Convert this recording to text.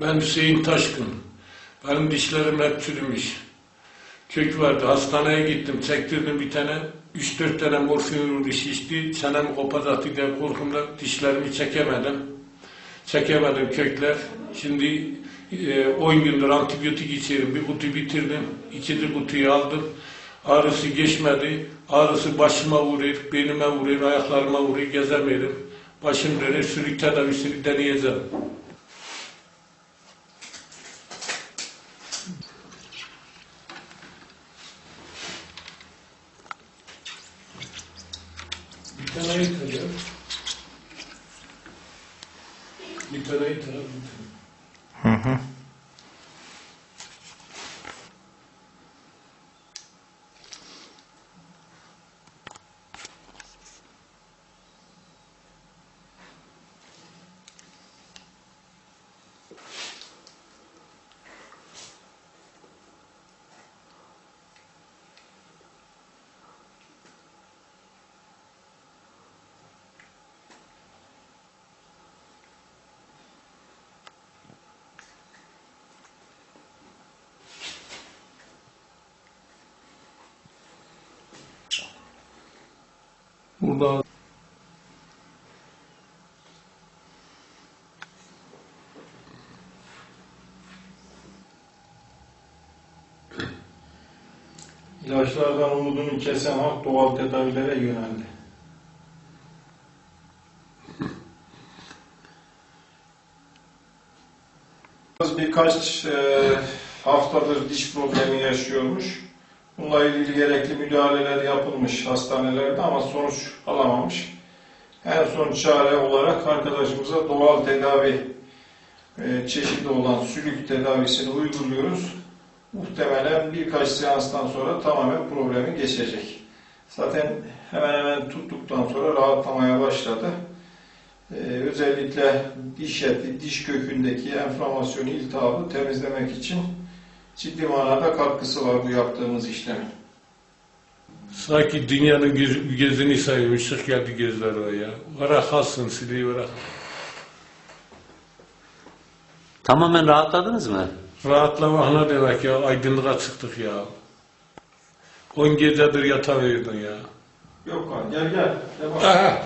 Ben Hüseyin Taşkın. Benim dişlerim hep çürümüş. Kök vardı. Hastaneye gittim. Çektirdim bir tane. 3-4 tane morfin şişti. Çenem kopacaktı diye korkumdan dişlerimi çekemedim. Çekemedim kökler. Şimdi e, 10 gündür antibiyotik içiyorum. Bir kutu bitirdim. İkinci kutuyu aldım. Ağrısı geçmedi. Ağrısı başıma vuruyor, beynime vuruyor, ayaklarıma vuruyor. Gezemiyorum. Başım dönüyor. Sürük tedavisini deneyeceğim. Yeter abi. bir tane. Hı hı. Burada İlaçlardan umudunu kesen halk doğal tedavilere yöneldi. Birkaç e, haftadır diş problemi yaşıyormuş. Bununla ilgili gerekli müdahaleler yapılmış hastanelerde ama sonuç alamamış. En son çare olarak arkadaşımıza doğal tedavi e, çeşidi olan sülük tedavisini uyguluyoruz. Muhtemelen birkaç seanstan sonra tamamen problemi geçecek. Zaten hemen hemen tuttuktan sonra rahatlamaya başladı. Ee, özellikle diş eti, diş kökündeki enflamasyonu, iltihabı temizlemek için ciddi manada katkısı var bu yaptığımız işlemin. sanki dünyanın göz, gözünü. Işık geldi gözler o ya. Varak alsın sileyi varak. Tamamen rahatladınız mı? Rahatlama ne demek ya. Aydınlığa çıktık ya. 10 gecedir yatamıyordun ya. Yok lan gel gel. gel bak. Aha.